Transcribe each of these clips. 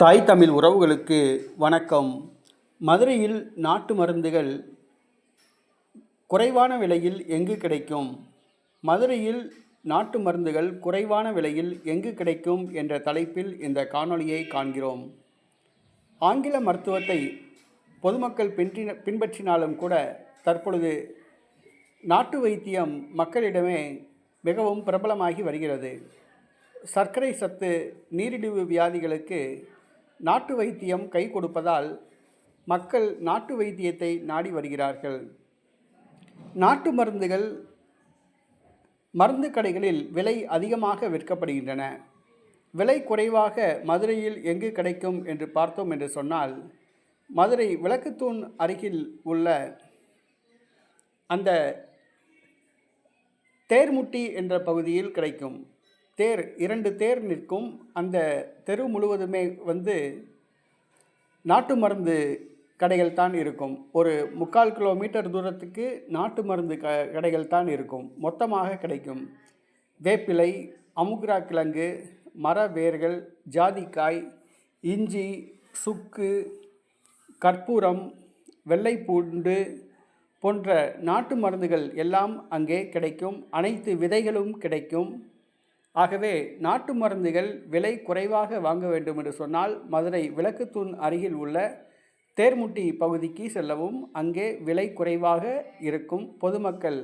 தாய் தமிழ் உறவுகளுக்கு வணக்கம். மதுரையில் நாட்டு மருந்துகள் குறைவான விலையில் எங்கு கிடைக்கும்? மதுரையில் நாட்டு மருந்துகள் குறைவான விலையில் எங்கு கிடைக்கும் என்ற தலைப்பில் இந்த காணொளியை காண்கிறோம். ஆங்கில மருத்துவத்தை பொதுமக்கள் பின் பின்பற்றினாலும் கூட தற்பொழுது நாட்டு வைத்தியம் மக்களிடமே மிகவும் பிரபலமாகி வருகிறது. சர்க்கரை சத்து நீரிழிவு வியாதிகளுக்கு நாட்டு வைத்தியம் கை கொடுப்பதால் மக்கள் நாட்டு வைத்தியத்தை நாடி வருகிறார்கள். நாட்டு மருந்துகள் மருந்து கடைகளில் விலை அதிகமாக விற்கப்படுகின்றன. விலை குறைவாக மதுரையில் எங்கு கிடைக்கும் என்று பார்த்தோம் என்று சொன்னால் மதுரை விளக்குத்தூண் அருகில் உள்ள அந்த தேர்முட்டி என்ற பகுதியில் கிடைக்கும். தேர் இரண்டு தேர் நிற்கும். அந்த தெரு முழுவதுமே வந்து நாட்டு மருந்து கடைகள் தான் இருக்கும். ஒரு முக்கால் கிலோமீட்டர் தூரத்துக்கு நாட்டு மருந்து க கடைகள் தான் இருக்கும். மொத்தமாக கிடைக்கும். வேப்பிலை அமுக்ரா கிழங்கு மர வேர்கள் ஜாதிக்காய் இஞ்சி சுக்கு கற்பூரம் வெள்ளைப்பூண்டு போன்ற நாட்டு மருந்துகள் எல்லாம் அங்கே கிடைக்கும். அனைத்து விதைகளும் கிடைக்கும். ஆகவே நாட்டு மருந்துகள் விலை குறைவாக வாங்க வேண்டும் என்று சொன்னால் மதுரை விளக்குத்தூண் அருகில் உள்ள தேர்முட்டி பகுதிக்கு செல்லவும் அங்கே விலை குறைவாக இருக்கும். பொதுமக்கள்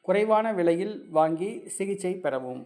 குறைவான விலையில் வாங்கி சிகிச்சை பெறவும்.